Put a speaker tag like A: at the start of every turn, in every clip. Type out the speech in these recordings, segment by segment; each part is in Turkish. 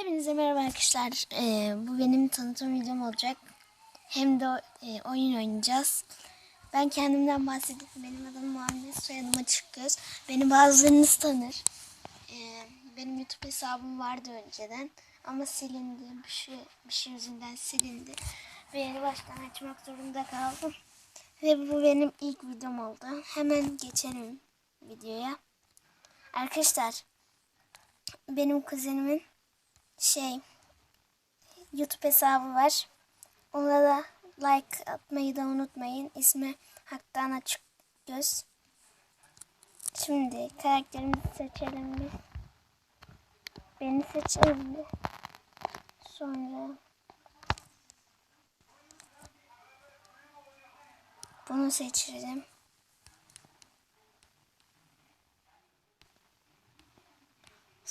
A: Hepinize merhaba arkadaşlar. Ee, bu benim tanıtım videom olacak. Hem de e, oyun oynayacağız. Ben kendimden bahsedeyim. Benim adım Muhammed, soyadım Açık Göz. Beni bazılarınız tanır. Ee, benim YouTube hesabım vardı önceden. Ama silindi. Bir şey, bir şey yüzünden silindi. Ve yeni baştan açmak zorunda kaldım. Ve bu benim ilk videom oldu. Hemen geçelim videoya. Arkadaşlar benim kuzenimin şey YouTube hesabı var. Ona da like atmayı da unutmayın. İsmi Haktan Açık Göz. Şimdi karakterimizi seçelim biz. Beni seçelim bir. Sonra bunu seçelim.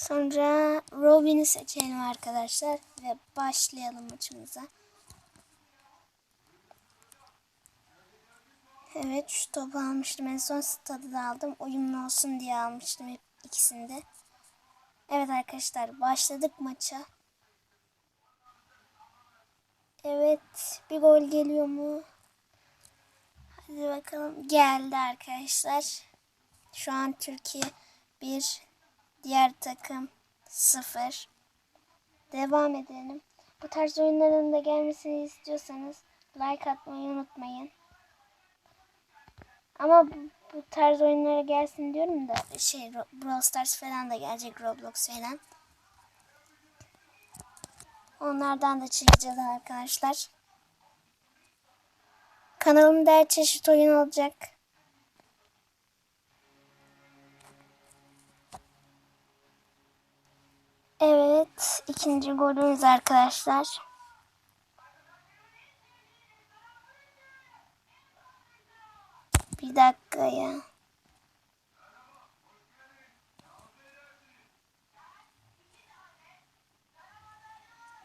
A: Sonra Robin'i seçelim arkadaşlar ve başlayalım maçımıza. Evet şu topu almıştım. En son stadı da aldım. Uyumlu olsun diye almıştım hep ikisinde. Evet arkadaşlar başladık maça. Evet bir gol geliyor mu? Hadi bakalım. Geldi arkadaşlar. Şu an Türkiye 1 Diğer takım 0. Devam edelim. Bu tarz oyunların da gelmesini istiyorsanız like atmayı unutmayın. Ama bu, tarz oyunlara gelsin diyorum da şey Brawl Stars falan da gelecek Roblox falan. Onlardan da çekeceğiz arkadaşlar. Kanalımda her çeşit oyun olacak. Evet, ikinci golümüz arkadaşlar. Bir dakika ya.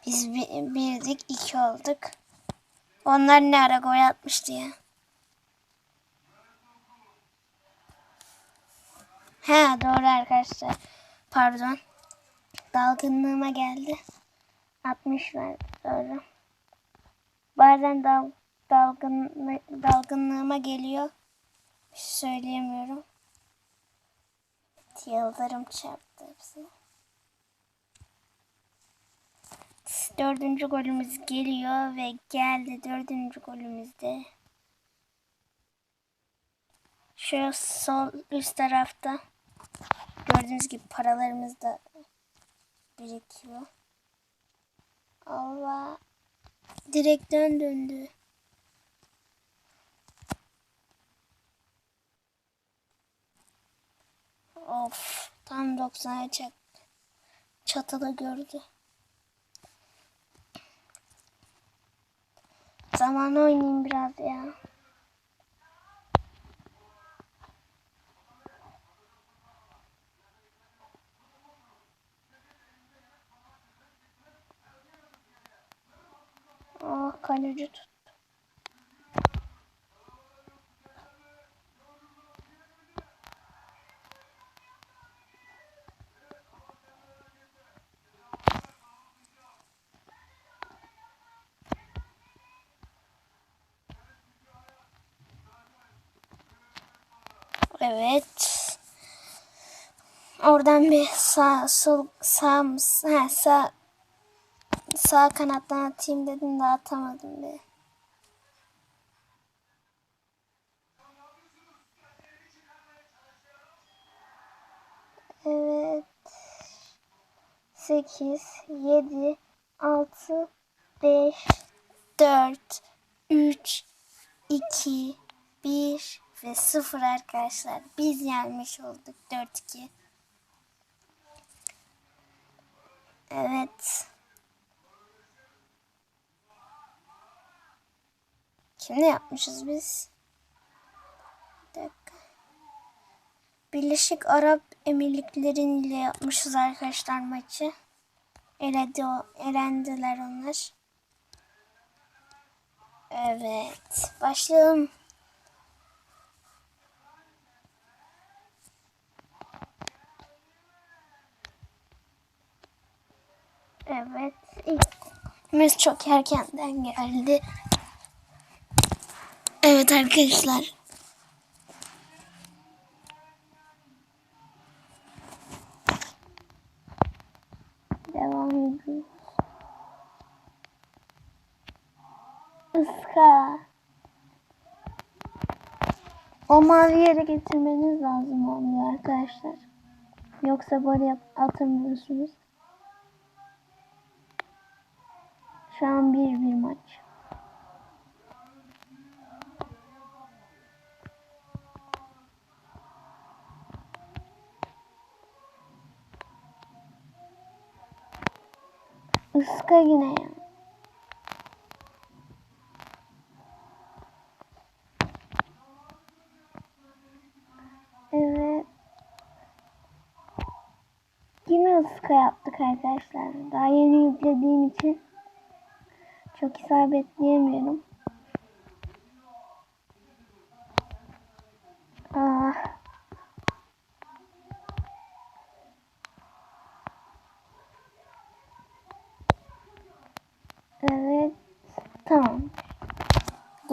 A: Biz bir, birdik, iki olduk. Onlar ne ara gol atmıştı ya. Ha doğru arkadaşlar. Pardon dalgınlığıma geldi. 60'lar doğru. Bazen dal, dalgın, dalgınlığıma geliyor. Şey söyleyemiyorum. Yıldırım çarptı hepsine. Dördüncü golümüz geliyor ve geldi dördüncü golümüzde. Şu sol üst tarafta gördüğünüz gibi paralarımız da birikiyor. Allah direkten döndü. Of tam 90'a çak. Çatıda gördü. Zaman oynayayım biraz ya. Kaleci tuttu. Evet. Oradan bir sağ sol sağ sağ sağ kanattan atayım dedim de atamadım be. Evet. 8, 7, 6, 5, 4, 3, 2, 1 ve 0 arkadaşlar. Biz yenmiş olduk 4-2. Evet. Kimle yapmışız biz? Birleşik Arap Emirlikleri'yle yapmışız arkadaşlar maçı. Eledi o, elendiler onlar. Evet. Başlayalım. Evet. İlk çok erkenden geldi. Evet arkadaşlar. Devam ediyoruz. Iska. O mavi yere getirmeniz lazım oluyor arkadaşlar. Yoksa böyle atamıyorsunuz. Şu an bir bir maç. Iska yine ya. Evet. Yine ıska yaptık arkadaşlar. Daha yeni yüklediğim için çok isabetleyemiyorum.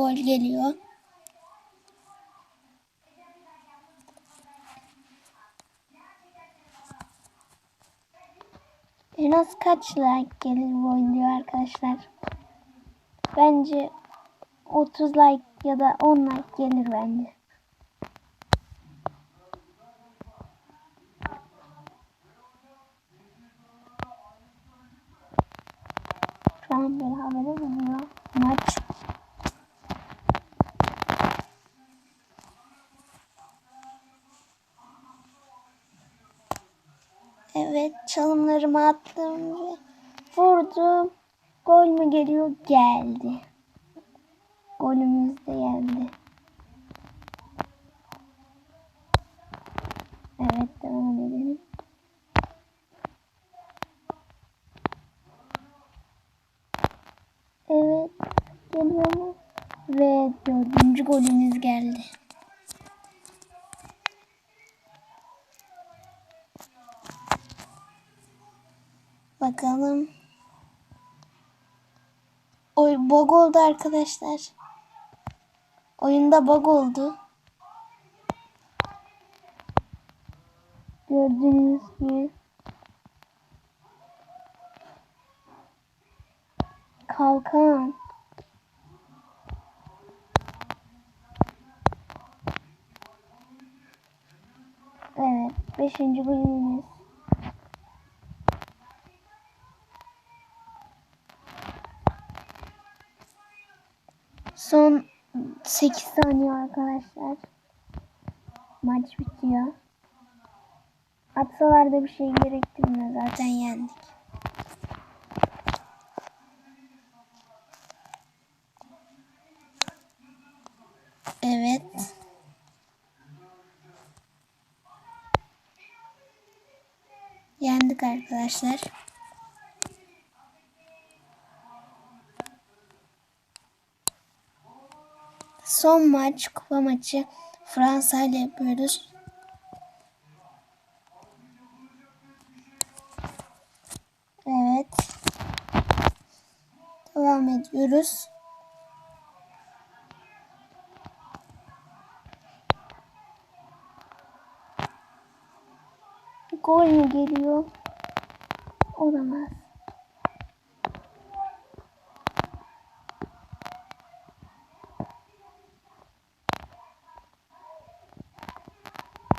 A: Gol geliyor. En az kaç like gelir bu videoya arkadaşlar? Bence 30 like ya da 10 like gelir bence. Şu an berabere gidiyor maç. Evet çalımlarımı attım ve vurdum. Gol mü geliyor? Geldi. Golümüz de geldi. Evet devam edelim. Evet geliyor mu? Ve dördüncü golümüz geldi. Bakalım. Oy bug oldu arkadaşlar. Oyunda bug oldu. Gördüğünüz gibi. Kalkan. Evet. Beşinci bölümümüz. Son 8 saniye arkadaşlar. Maç bitiyor. Atsalar da bir şey gerektirmiyor. Zaten yendik. Evet. Yendik arkadaşlar. Son maç, kupa maçı Fransa ile yapıyoruz. Evet. Devam ediyoruz. Gol mü geliyor? Olamaz.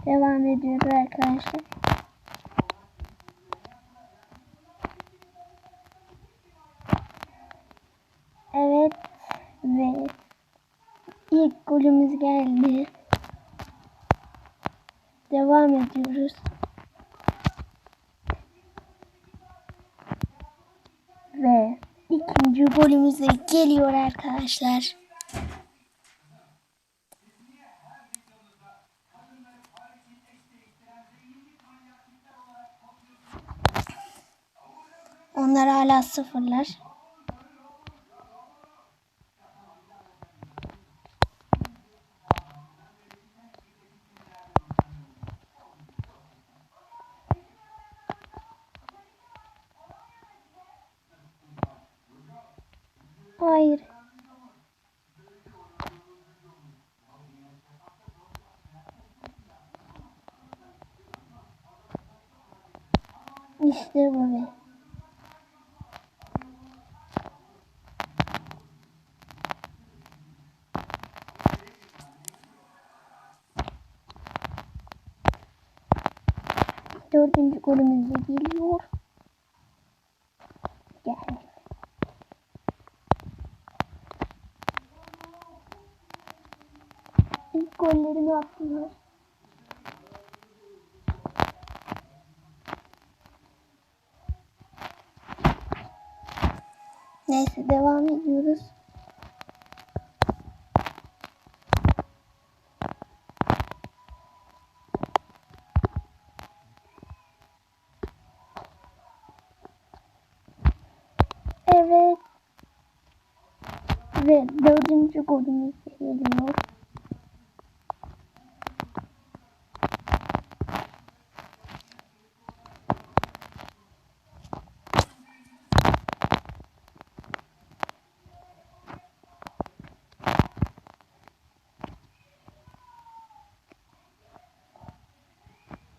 A: Devam ediyoruz arkadaşlar. Evet ve ilk golümüz geldi. Devam ediyoruz. Ve ikinci golümüz de geliyor arkadaşlar. Onlar hala sıfırlar. Hayır. İşte bu be. Dördüncü golümüz de geliyor. Gel. İlk gollerini attılar. Neyse devam ediyoruz. Evet. Ve dördüncü golümüz de geliyor.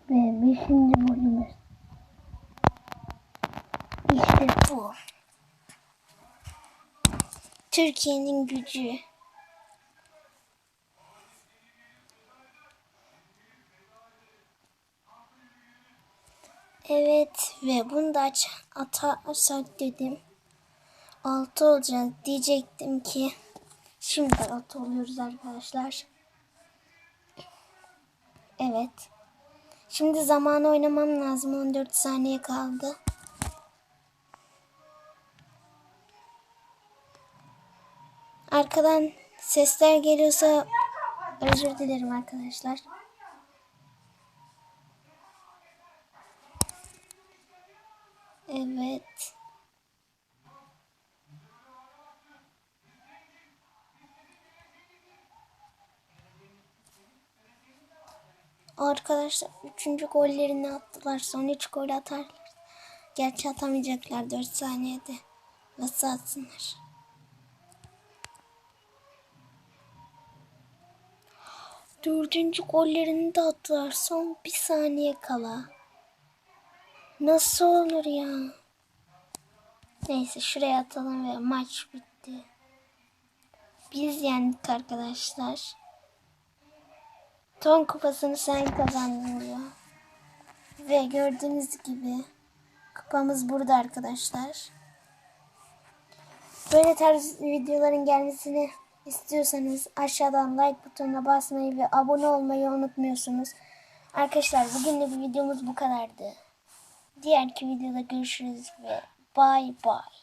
A: Ve beşinci golümüz. İşte bu. Türkiye'nin gücü. Evet ve bunu da aç, atarsak dedim. Altı olacağız diyecektim ki şimdi altı oluyoruz arkadaşlar. Evet. Şimdi zamanı oynamam lazım. 14 saniye kaldı. Arkadan sesler geliyorsa özür dilerim arkadaşlar. Evet. Arkadaşlar 3. gollerini attılar. Son 3 gol atarlar. Gerçi atamayacaklar 4 saniyede. Nasıl atsınlar? Dördüncü gollerini de attılar. Son bir saniye kala. Nasıl olur ya? Neyse şuraya atalım ve maç bitti. Biz yendik arkadaşlar. Ton kupasını sen kazandın diyor. Ve gördüğünüz gibi kupamız burada arkadaşlar. Böyle tarz videoların gelmesini istiyorsanız aşağıdan like butonuna basmayı ve abone olmayı unutmuyorsunuz. Arkadaşlar bugünlük videomuz bu kadardı. Diğerki videoda görüşürüz ve bye bye.